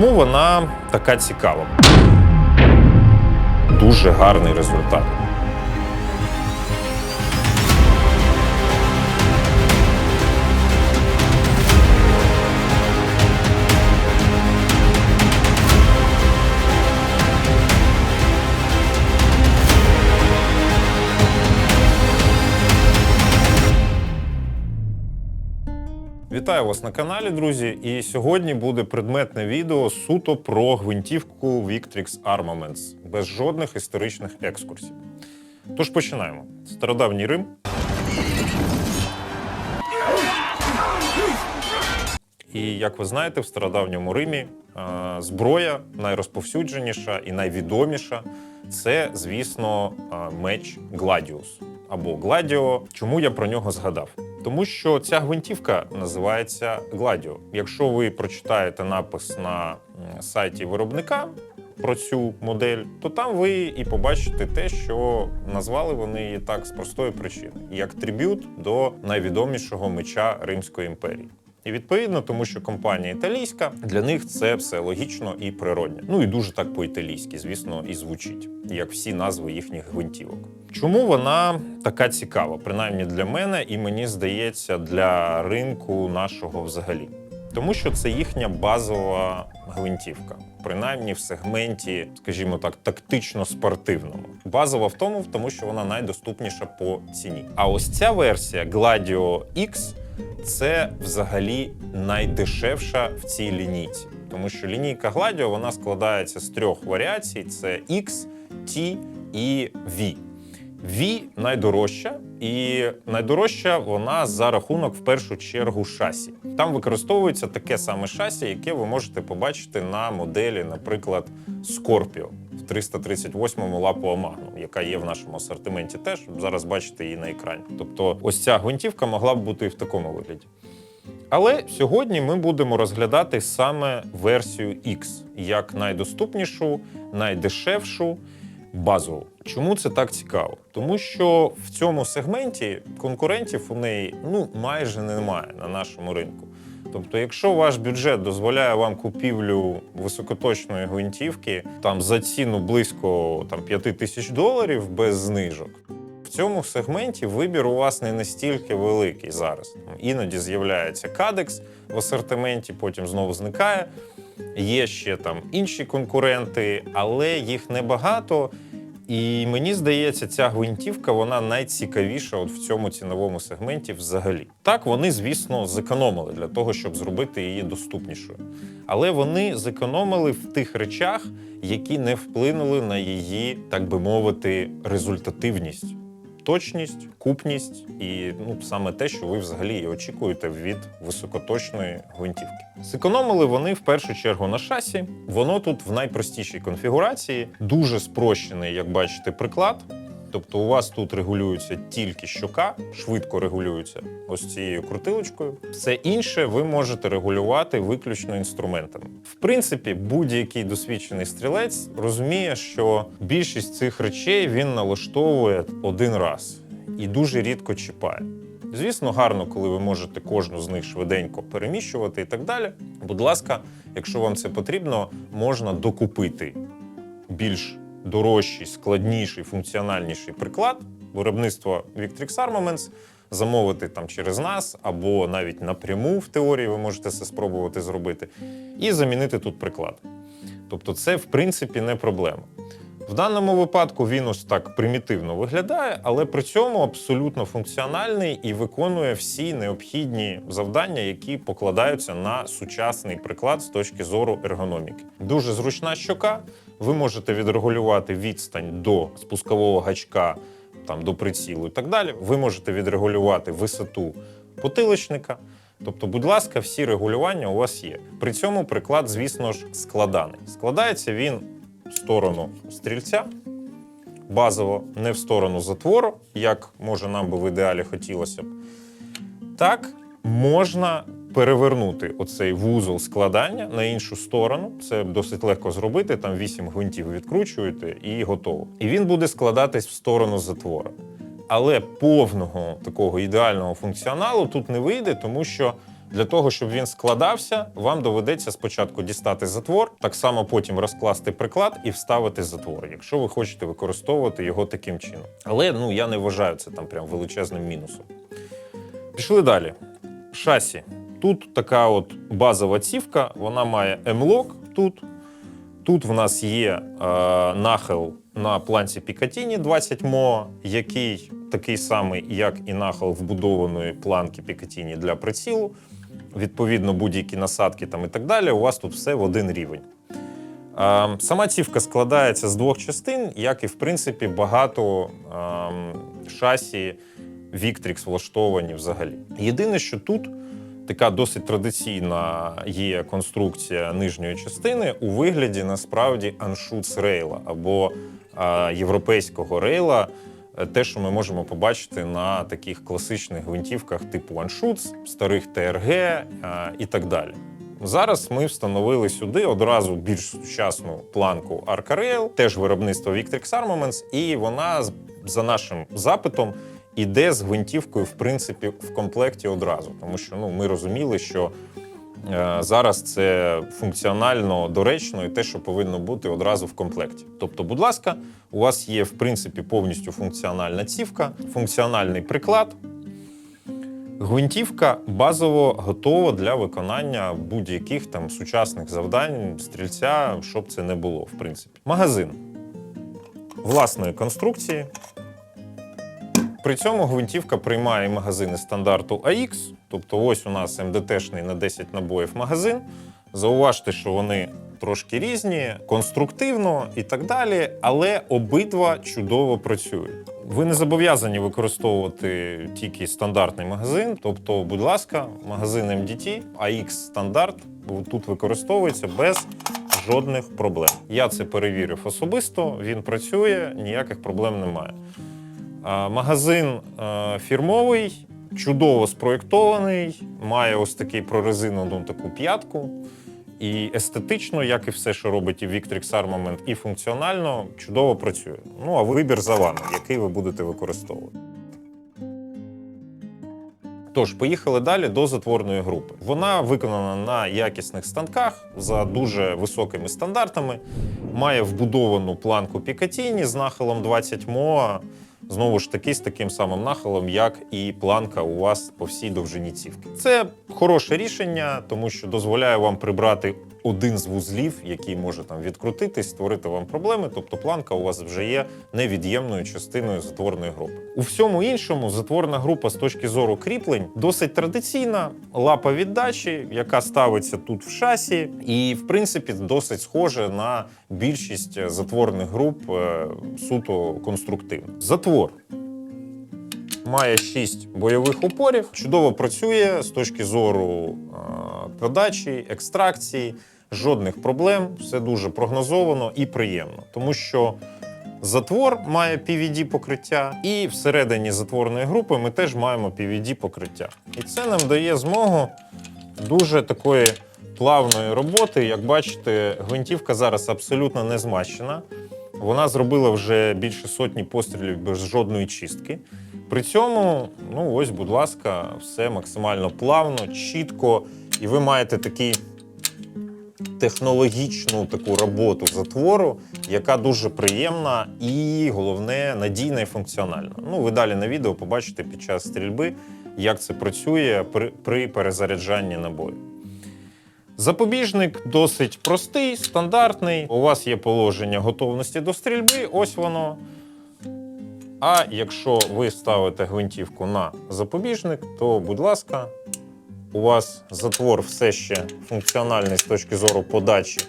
Чому вона така цікава? Дуже гарний результат. Вітаю вас на каналі, друзі. І сьогодні буде предметне відео суто про гвинтівку Victrix Armaments без жодних історичних екскурсів. Тож починаємо. Стародавній Рим. І як ви знаєте, в стародавньому Римі зброя найрозповсюдженіша і найвідоміша це, звісно, е, меч Гладіус або Гладіо. Чому я про нього згадав? Тому що ця гвинтівка називається Гладіо. Якщо ви прочитаєте напис на сайті виробника про цю модель, то там ви і побачите те, що назвали вони її так з простої причини, як трибют до найвідомішого меча Римської імперії. І відповідно, тому що компанія італійська, для них це все логічно і природне. Ну і дуже так по-італійськи, звісно, і звучить, як всі назви їхніх гвинтівок. Чому вона така цікава, принаймні для мене, і мені здається, для ринку нашого взагалі? Тому що це їхня базова гвинтівка, принаймні в сегменті, скажімо так, тактично-спортивному. Базова в тому, тому що вона найдоступніша по ціні. А ось ця версія Gladio X це взагалі найдешевша в цій лінійці. Тому що лінійка Gladio вона складається з трьох варіацій: це X, T і V. V найдорожча, і найдорожча вона за рахунок в першу чергу шасі. Там використовується таке саме шасі, яке ви можете побачити на моделі, наприклад, Scorpio в 338-му лапового Magnum, яка є в нашому асортименті теж. Зараз бачите її на екрані. Тобто, ось ця гвинтівка могла б бути і в такому вигляді. Але сьогодні ми будемо розглядати саме версію X як найдоступнішу, найдешевшу, базову. Чому це так цікаво? Тому що в цьому сегменті конкурентів у неї ну майже немає на нашому ринку. Тобто, якщо ваш бюджет дозволяє вам купівлю високоточної гвинтівки там за ціну близько там 5 тисяч доларів без знижок, в цьому сегменті вибір у вас не настільки великий зараз. Іноді з'являється кадекс в асортименті, потім знову зникає. Є ще там інші конкуренти, але їх небагато. І мені здається, ця гвинтівка вона найцікавіша от в цьому ціновому сегменті взагалі. Так, вони, звісно, зекономили для того, щоб зробити її доступнішою. Але вони зекономили в тих речах, які не вплинули на її, так би мовити, результативність. Точність, купність і ну саме те, що ви взагалі очікуєте від високоточної гвинтівки. Зекономили вони в першу чергу на шасі. Воно тут в найпростішій конфігурації, дуже спрощений, як бачите, приклад. Тобто у вас тут регулюється тільки щока, швидко регулюється ось цією крутилочкою. Все інше ви можете регулювати виключно інструментами. В принципі, будь-який досвідчений стрілець розуміє, що більшість цих речей він налаштовує один раз і дуже рідко чіпає. Звісно, гарно, коли ви можете кожну з них швиденько переміщувати і так далі. Будь ласка, якщо вам це потрібно, можна докупити більш дорожчий, складніший, функціональніший приклад виробництва Victrix Armaments, замовити там через нас, або навіть напряму в теорії ви можете це спробувати зробити, і замінити тут приклад. Тобто, це в принципі не проблема. В даному випадку він ось так примітивно виглядає, але при цьому абсолютно функціональний і виконує всі необхідні завдання, які покладаються на сучасний приклад з точки зору ергономіки. Дуже зручна щока. Ви можете відрегулювати відстань до спускового гачка, там до прицілу і так далі. Ви можете відрегулювати висоту потиличника. Тобто, будь ласка, всі регулювання у вас є. При цьому приклад, звісно ж, складаний. Складається він в сторону стрільця, базово, не в сторону затвору, як може нам би в ідеалі хотілося б. Так можна перевернути оцей вузол складання на іншу сторону. Це досить легко зробити. Там 8 гвинтів відкручуєте і готово. І він буде складатись в сторону затвора. Але повного такого ідеального функціоналу тут не вийде, тому що Для того, щоб він складався, вам доведеться спочатку дістати затвор, так само потім розкласти приклад і вставити затвор, якщо ви хочете використовувати його таким чином. Але ну я не вважаю це там прям величезним мінусом. Пішли далі. Шасі. Тут така от базова цівка, вона має М-лок тут. Тут в нас є е, нахил на планці Пікатіні 20 мо, який такий самий, як і нахил вбудованої планки Пікатіні для прицілу. Відповідно, будь-які насадки там і так далі. У вас тут все в один рівень. Е, Сама цівка складається з двох частин, як і в принципі багато ем, шасі Victrix влаштовані взагалі. Єдине, що тут така досить традиційна є конструкція нижньої частини у вигляді насправді аншутс рейла або європейського рейла. Е, Те, що ми можемо побачити на таких класичних гвинтівках типу аншутс, старих ТРГ е, і так далі. Зараз ми встановили сюди одразу більш сучасну планку Arca Rail, теж виробництво Victrix Armaments, і вона за нашим запитом іде з гвинтівкою, в принципі, в комплекті одразу. Тому що ну, ми розуміли, що е, зараз це функціонально доречно і те, що повинно бути одразу в комплекті. Тобто, будь ласка, у вас є в принципі повністю функціональна цівка, функціональний приклад. Гвинтівка базово готова для виконання будь-яких там сучасних завдань стрільця, щоб це не було, в принципі. Магазин власної конструкції. При цьому гвинтівка приймає магазини стандарту AX, тобто ось у нас МДТшний на 10 набоїв магазин. Зауважте, що вони трошки різні, конструктивно і так далі, але обидва чудово працюють. Ви не зобов'язані використовувати тільки стандартний магазин. Тобто, будь ласка, магазин MDT AX стандарт тут використовується без жодних проблем. Я це перевірив особисто, він працює, ніяких проблем немає. Магазин фірмовий, чудово спроєктований, має ось такий прорезинену таку п'ятку. І естетично, як і все, що робить і Victrix Armament, і функціонально чудово працює. Ну а вибір за вами, який ви будете використовувати. Тож, поїхали далі до затворної групи. Вона виконана на якісних станках за дуже високими стандартами, має вбудовану планку Пікатіні з нахилом 20 МОА. Знову ж таки, з таким самим нахилом, як і планка у вас по всій довжині цівки. Це хороше рішення, тому що дозволяє вам прибрати один з вузлів, який може там відкрутитись, створити вам проблеми. Тобто планка у вас вже є невід'ємною частиною затворної групи. У всьому іншому затворна група з точки зору кріплень досить традиційна, лапа віддачі, яка ставиться тут в шасі, і в принципі досить схоже на більшість затворних груп е, суто конструктивно. Затвор має 6 бойових упорів, чудово працює з точки зору е, подачі, екстракції, жодних проблем, все дуже прогнозовано і приємно, тому що. Затвор має PVD покриття, і всередині затворної групи ми теж маємо PVD покриття. І це нам дає змогу дуже такої плавної роботи. Як бачите, гвинтівка зараз абсолютно не змащена. Вона зробила вже більше сотні пострілів без жодної чистки. При цьому, ну ось, будь ласка, все максимально плавно, чітко, і ви маєте такий технологічну таку роботу затвору, яка дуже приємна і головне надійна і функціональна. Ну, ви далі на відео побачите під час стрільби, як це працює при, при перезаряджанні набою. Запобіжник досить простий, стандартний. У вас є положення готовності до стрільби, ось воно. А якщо ви ставите гвинтівку на запобіжник, то, будь ласка, у вас затвор все ще функціональний з точки зору подачі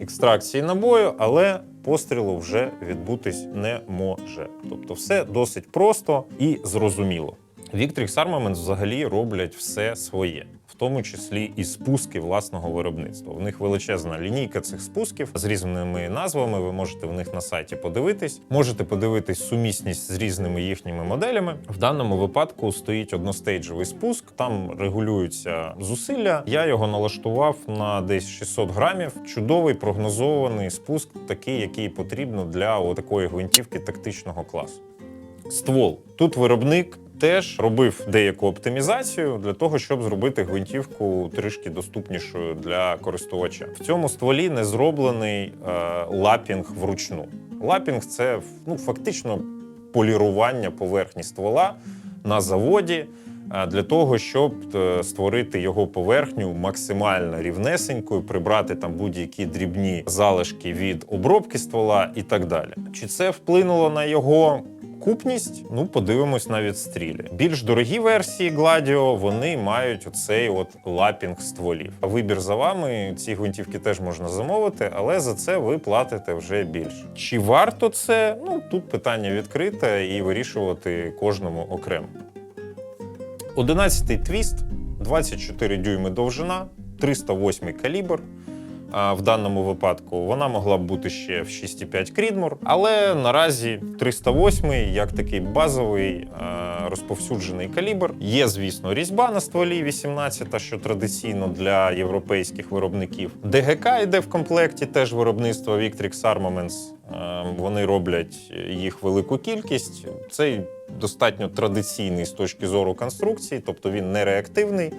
екстракції набою, але пострілу вже відбутись не може. Тобто, все досить просто і зрозуміло. Victrix Armaments взагалі роблять все своє, тому числі і спуски власного виробництва. У них величезна лінійка цих спусків з різними назвами. Ви можете в них на сайті подивитись. Можете подивитись сумісність з різними їхніми моделями. В даному випадку стоїть одностейджовий спуск, там регулюються зусилля. Я його налаштував на десь 600 грамів. Чудовий прогнозований спуск, такий, який потрібно для такої гвинтівки тактичного класу. Ствол. Тут виробник теж робив деяку оптимізацію для того, щоб зробити гвинтівку трішки доступнішою для користувача. В цьому стволі не зроблений е, лапінг вручну. Лапінг це ну, фактично полірування поверхні ствола на заводі е, для того, щоб е, створити його поверхню максимально рівнесенькою, прибрати там будь-які дрібні залишки від обробки ствола і так далі. Чи це вплинуло на його купність? Ну, подивимось на відстрілі. Більш дорогі версії Gladio, вони мають оцей от лапінг стволів. Вибір за вами. Ці гвинтівки теж можна замовити, але за це ви платите вже більше. Чи варто це? Ну тут питання відкрите і вирішувати кожному окремо. 11-й твіст, 24 дюйми довжина, 308 калібр. В даному випадку вона могла б бути ще в 6,5 Крідмор, але наразі 308 як такий базовий е, розповсюджений калібр. Є, звісно, різьба на стволі 18, що традиційно для європейських виробників. ДГК йде в комплекті, теж виробництво Victrix Armaments. Е, Вони роблять їх велику кількість. Цей достатньо традиційний з точки зору конструкції, тобто він не реактивний.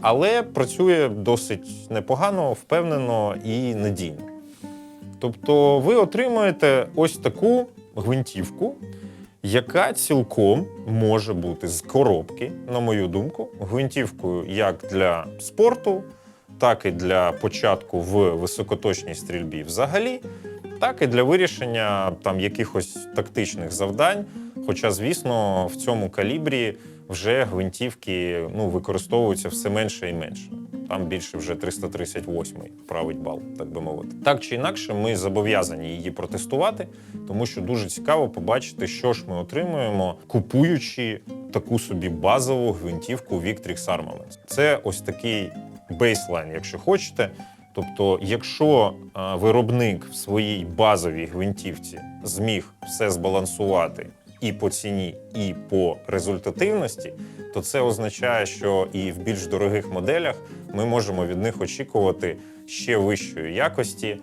Але працює досить непогано, впевнено і надійно. Тобто ви отримуєте ось таку гвинтівку, яка цілком може бути з коробки, на мою думку, гвинтівкою як для спорту, так і для початку в високоточній стрільбі взагалі, так і для вирішення там якихось тактичних завдань. Хоча, звісно, в цьому калібрі вже гвинтівки ну, використовуються все менше і менше. Там більше вже 338 править бал, так би мовити. Так чи інакше, ми зобов'язані її протестувати, тому що дуже цікаво побачити, що ж ми отримуємо, купуючи таку собі базову гвинтівку Victrix Armaments. Це ось такий бейслайн, якщо хочете. Тобто, якщо е, виробник в своїй базовій гвинтівці зміг все збалансувати і по ціні, і по результативності, то це означає, що і в більш дорогих моделях ми можемо від них очікувати ще вищої якості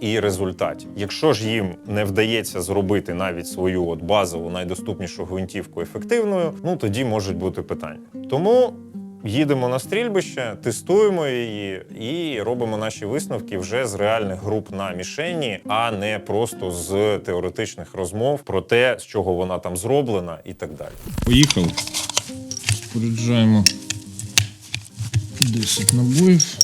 і результатів. Якщо ж їм не вдається зробити навіть свою от базову найдоступнішу гвинтівку ефективною, ну тоді можуть бути питання. Тому їдемо на стрільбище, тестуємо її і робимо наші висновки вже з реальних груп на мішені, а не просто з теоретичних розмов про те, з чого вона там зроблена, і так далі. Поїхали. Споряджаємо 10 набоїв.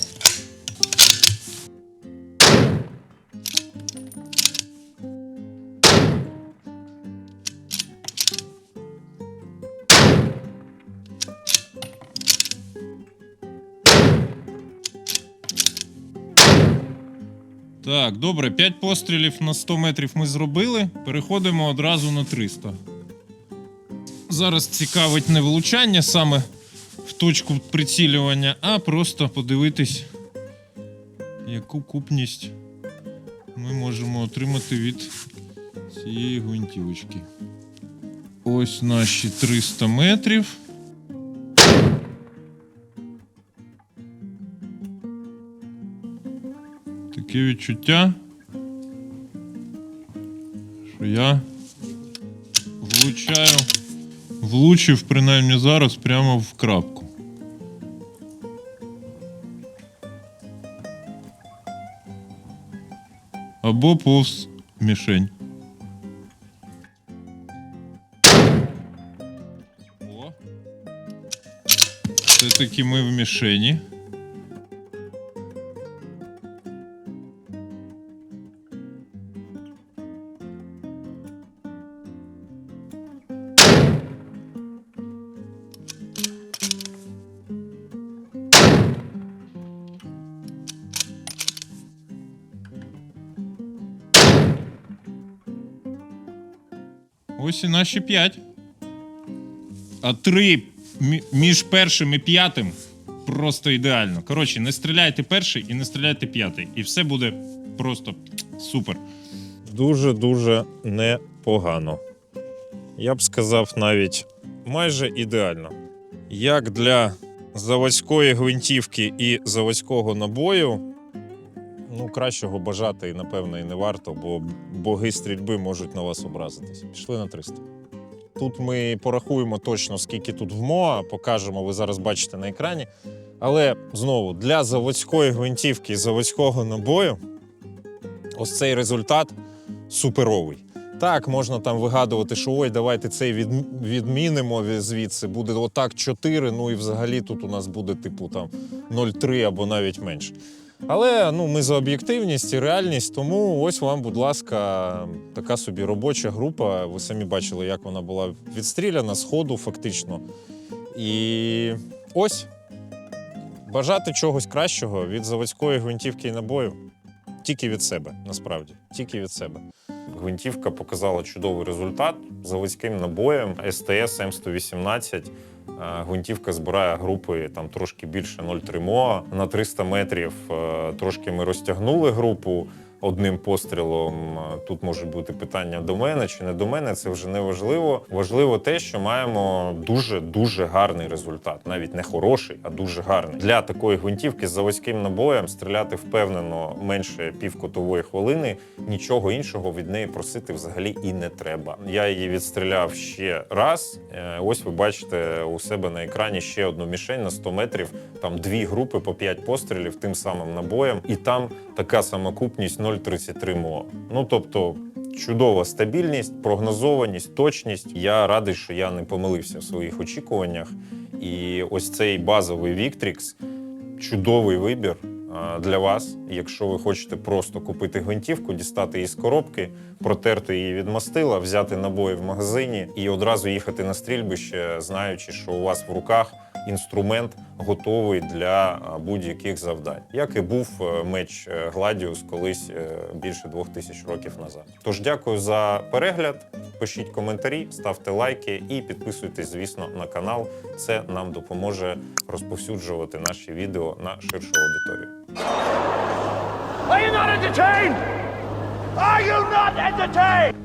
Так, добре, 5 пострілів на 100 метрів ми зробили. Переходимо одразу на 300. Зараз цікавить не влучання саме в точку прицілювання, а просто подивитись, яку купність ми можемо отримати від цієї гвинтівочки. Ось наші 300 метрів. Таке відчуття, що я влучаю, влучив принаймні зараз прямо в крапку. Або повз мішень. О. Все-таки ми в мішені. Ось наші п'ять. А три між першим і п'ятим просто ідеально. Коротше, не стріляйте перший і не стріляйте п'ятий. І все буде просто супер. Дуже-дуже непогано. Я б сказав навіть майже ідеально. Як для заводської гвинтівки і заводського набою, ну, кращого бажати, і, напевно, і не варто, бо боги стрільби можуть на вас образитись. Пішли на 300. Тут ми порахуємо точно, скільки тут в МОА, покажемо, ви зараз бачите на екрані. Але знову для заводської гвинтівки заводського набою ось цей результат суперовий. Так, можна там вигадувати, що ой, давайте цей від, відмінимо звідси, буде отак 4, ну і взагалі тут у нас буде типу там 0,3 або навіть менше. Але ну, ми за об'єктивність і реальність, тому ось вам, будь ласка, така собі робоча група. Ви самі бачили, як вона була відстріляна з ходу, фактично. І ось бажати чогось кращого від заводської гвинтівки і набою. Тільки від себе, насправді, тільки від себе. Гвинтівка показала чудовий результат заводським набоєм СТС М118. Гвинтівка збирає групи там трошки більше 0,3 МОА на 300 метрів. Е, Трошки ми розтягнули групу одним пострілом. Тут може бути питання до мене чи не до мене. Це вже не важливо. Важливо те, що маємо дуже дуже гарний результат, навіть не хороший, а дуже гарний. Для такої гвинтівки з заводським набоєм стріляти впевнено менше півкотової хвилини. Нічого іншого від неї просити взагалі і не треба. Я її відстріляв ще раз. Е, Ось ви бачите у себе на екрані ще одну мішень на 100 метрів. Там дві групи по 5 пострілів тим самим набоєм, і там така самокупність 0,33 МО. Ну тобто. Чудова стабільність, прогнозованість, точність. Я радий, що я не помилився в своїх очікуваннях. І ось цей базовий Victrix чудовий вибір для вас, якщо ви хочете просто купити гвинтівку, дістати її з коробки, протерти її від мастила, взяти набої в магазині і одразу їхати на стрільбище, знаючи, що у вас в руках інструмент готовий для будь-яких завдань, як і був е, меч е, Гладіус колись е, більше двох тисяч років назад. Тож дякую за перегляд. Пишіть коментарі, ставте лайки і підписуйтесь, звісно, на канал. Це нам допоможе розповсюджувати наші відео на ширшу аудиторію. Are you not entertained? Are you not entertained?